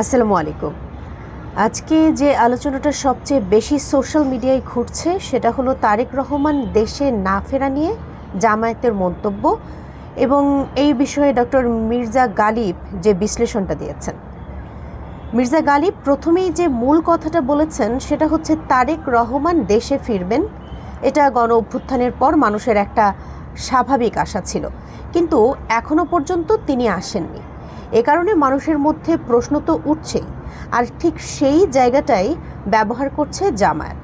আসসালামু আলাইকুম। আজকে যে আলোচনাটা সবচেয়ে বেশি সোশ্যাল মিডিয়ায় ঘুরছে সেটা হলো তারেক রহমান দেশে না ফেরা নিয়ে জামায়াতের মন্তব্য এবং এই বিষয়ে ডক্টর মির্জা গালিব যে বিশ্লেষণটা দিয়েছেন। মির্জা গালিব প্রথমেই যে মূল কথাটা বলেছেন সেটা হচ্ছে তারেক রহমান দেশে ফিরবেন। এটা গণ অভ্যুত্থানের পর মানুষের একটা স্বাভাবিক আশা ছিল। কিন্তু এখনও পর্যন্ত তিনি আসেননি। এ কারণে মানুষের মধ্যে প্রশ্ন তো উঠছেই। আর ঠিক সেই জায়গাটাই ব্যবহার করছে জামায়াত।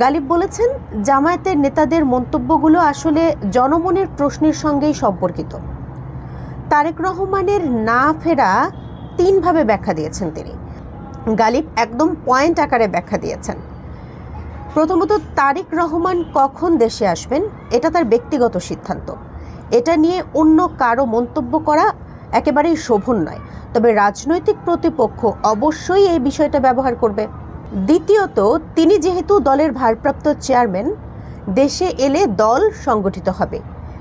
গালিব বলেছেন, জামায়াতের নেতাদের মন্তব্যগুলো আসলে জনমনের প্রশ্নের সঙ্গেই সম্পর্কিত। তারেক রহমানের না ফেরা তিনভাবে ব্যাখ্যা দিয়েছেন তিনি। গালিব একদম পয়েন্ট আকারে ব্যাখ্যা দিয়েছেন। প্রথমত, তারেক রহমান কখন দেশে আসবেন, এটা তার ব্যক্তিগত সিদ্ধান্ত। এটা নিয়ে অন্য কারও মন্তব্য করা একেবারেই শোভন নয়। তবে রাজনৈতিক প্রতিপক্ষ অবশ্যই এই বিষয়টা ব্যবহার করবে। দ্বিতীয়ত, তিনি যেহেতু দলের ভারপ্রাপ্ত চেয়ারম্যান, দেশে এলে দল সংগঠিত হবে,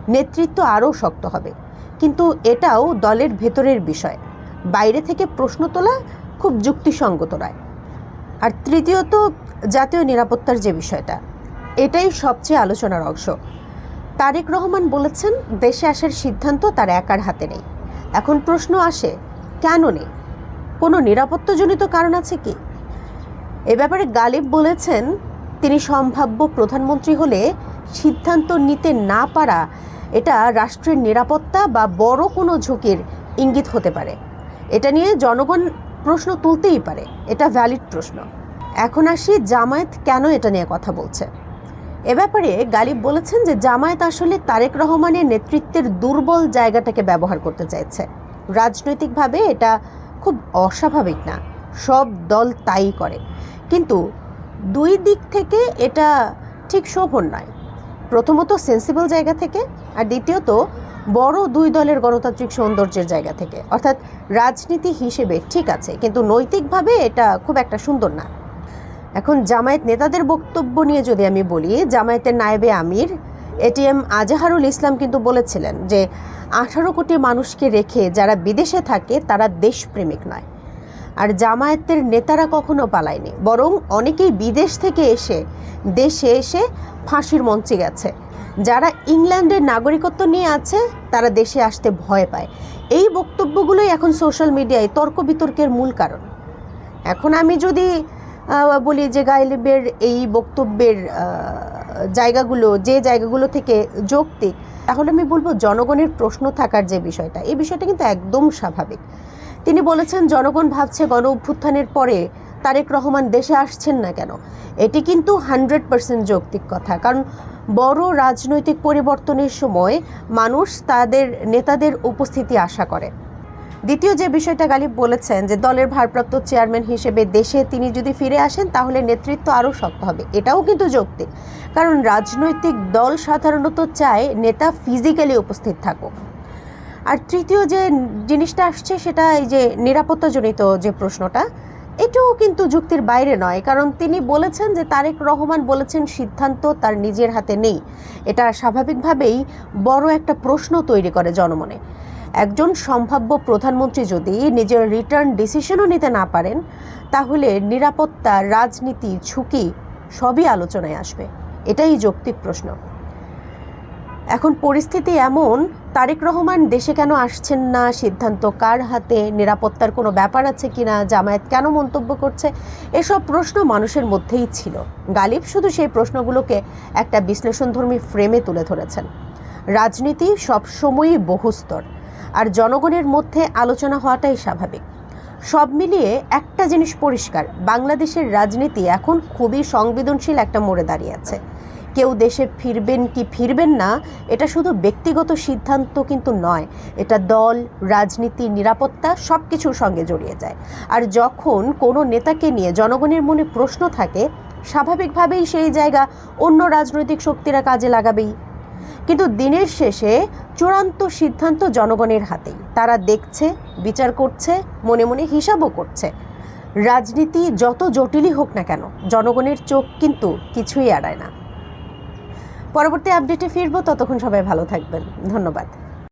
নেতৃত্ব আরও শক্ত হবে। কিন্তু এটাও দলের ভেতরের বিষয়। বাইরে থেকে প্রশ্ন তোলা খুব যুক্তিসঙ্গত নয়। আর তৃতীয়ত, জাতীয় নিরাপত্তার যে বিষয়টা, এটাই সবচেয়ে আলোচনার অংশ। তারেক রহমান বলেছেন, দেশে আসার সিদ্ধান্ত তার একার হাতে নেই। এখন প্রশ্ন আসে, কেন নেই? কোনো নিরাপত্তাজনিত কারণ আছে কি? এ ব্যাপারে গালিব বলেছেন, তিনি সম্ভাব্য প্রধানমন্ত্রী হলে সিদ্ধান্ত নিতে না পারা, এটা রাষ্ট্রের নিরাপত্তা বা বড় কোনো ঝুঁকির ইঙ্গিত হতে পারে। এটা নিয়ে জনগণ প্রশ্ন তুলতেই পারে, এটা ভ্যালিড প্রশ্ন। এখন আসি জামায়াত কেন এটা নিয়ে কথা বলছে। এ ব্যাপারে গালিব বলেছেন যে জামায়াত আসলে তারেক রহমানের নেতৃত্বের দুর্বল জায়গাটাকে ব্যবহার করতে চাইছে। রাজনৈতিকভাবে এটা খুব অস্বাভাবিক না, সব দল তাই করে। কিন্তু দুই দিক থেকে এটা ঠিক শোভন নয়। প্রথমত সেন্সিবল জায়গা থেকে আর দ্বিতীয়ত বড় দুই দলের গণতান্ত্রিক সৌন্দর্যের জায়গা থেকে। অর্থাৎ রাজনীতি হিসেবে ঠিক আছে, কিন্তু নৈতিকভাবে এটা খুব একটা সুন্দর না। এখন জামায়াত নেতাদের বক্তব্য নিয়ে যদি আমি বলি, জামায়াতের নায়েবে আমির এটিএম আজাহারুল ইসলাম কিন্তু বলেছিলেন যে, আঠারো কোটি মানুষকে রেখে যারা বিদেশে থাকে, তারা দেশপ্রেমিক নয়। আর জামায়াতের নেতারা কখনো পালায়নি, বরং অনেকেই বিদেশ থেকে এসে, দেশে এসে ফাঁসির মঞ্চে গেছে। যারা ইংল্যান্ডের নাগরিকত্ব নিয়ে আছে, তারা দেশে আসতে ভয় পায়। এই বক্তব্যগুলোই এখন সোশ্যাল মিডিয়ায় তর্ক বিতর্কের মূল কারণ। এখন আমি যদি বলি যে গাইলিবের এই বক্তব্যের জায়গাগুলো, যে জায়গাগুলো থেকে যৌক্তিক, তাহলে আমি বলব জনগণের প্রশ্ন থাকার যে বিষয়টা, এই বিষয়টা কিন্তু একদম স্বাভাবিক। তিনি বলেছেন, জনগণ ভাবছে গণ অভ্যুত্থানের পরে তারেক রহমান দেশে আসছেন না কেন? এটি কিন্তু হান্ড্রেড পার্সেন্ট যৌক্তিক কথা। কারণ বড় রাজনৈতিক পরিবর্তনের সময় মানুষ তাদের নেতাদের উপস্থিতি আশা করে। দ্বিতীয় যে বিষয়টা গালিব বলেছেন যে দলের ভারপ্রাপ্ত চেয়ারম্যান হিসেবে দেশে তিনি যদি ফিরে আসেন, তাহলে নেতৃত্ব আরও শক্ত হবে। এটাও কিন্তু যৌক্তিক। কারণ রাজনৈতিক দল সাধারণত চায় নেতা ফিজিক্যালি উপস্থিত থাকুক। আর তৃতীয় যে জিনিসটা আসছে, সেটা এই যে নিরাপত্তাজনিত যে প্রশ্নটা, এটাও কিন্তু যুক্তির বাইরে নয়। কারণ তিনি বলেছেন যে তারেক রহমান বলেছেন, সিদ্ধান্ত তার নিজের হাতে নেই। এটা স্বাভাবিকভাবেই বড় একটা প্রশ্ন তৈরি করে জনমনে। একজন সম্ভাব্য প্রধানমন্ত্রী যদি নিজের রিটার্ন ডিসিশনও নিতে না পারেন, তাহলে নিরাপত্তা, রাজনীতি, ঝুঁকি সবই আলোচনায় আসবে। এটাই যৌক্তিক প্রশ্ন। এখন পরিস্থিতি এমন, তারেক রহমান দেশে কেন আসছেন না? সিদ্ধান্ত কার হাতে? নিরাপত্তার কোনো ব্যাপার আছে কি না জামায়াত কেন মন্তব্য করছে? এসব প্রশ্ন মানুষের মধ্যেই ছিল। গালিব শুধু সেই প্রশ্নগুলোকে একটা বিশ্লেষণধর্মী ফ্রেমে তুলে ধরেছেন। রাজনীতি সবসময়ই বহুস্তর। আর জনগণের মধ্যে আলোচনা হওয়াটাই স্বাভাবিক। সব মিলিয়ে একটা জিনিস পরিষ্কার, বাংলাদেশের রাজনীতি এখন খুবই সংবেদনশীল একটা মোড়ে দাঁড়িয়ে আছে। কেউ দেশে ফিরবেন কি ফিরবেন না, এটা শুধু ব্যক্তিগত সিদ্ধান্ত কিন্তু নয়, এটা দল, রাজনীতি, নিরাপত্তা সব কিছুর সঙ্গে জড়িয়ে যায়। আর যখন কোনো নেতাকে নিয়ে জনগণের মনে প্রশ্ন থাকে, স্বাভাবিকভাবেই সেই জায়গা অন্য রাজনৈতিক শক্তিরা কাজে লাগাবেই। কিন্তু দিনের শেষে চূড়ান্ত সিদ্ধান্ত জনগণের হাতেই। তারা দেখছে, বিচার করছে, মনে মনে হিসাবও করছে। রাজনীতি যত জটিলই হোক না কেন, জনগণের চোখ কিন্তু কিছুই এড়ায় না। পরবর্তী আপডেটে ফিরবো, ততক্ষণ সবাই ভালো থাকবেন। ধন্যবাদ।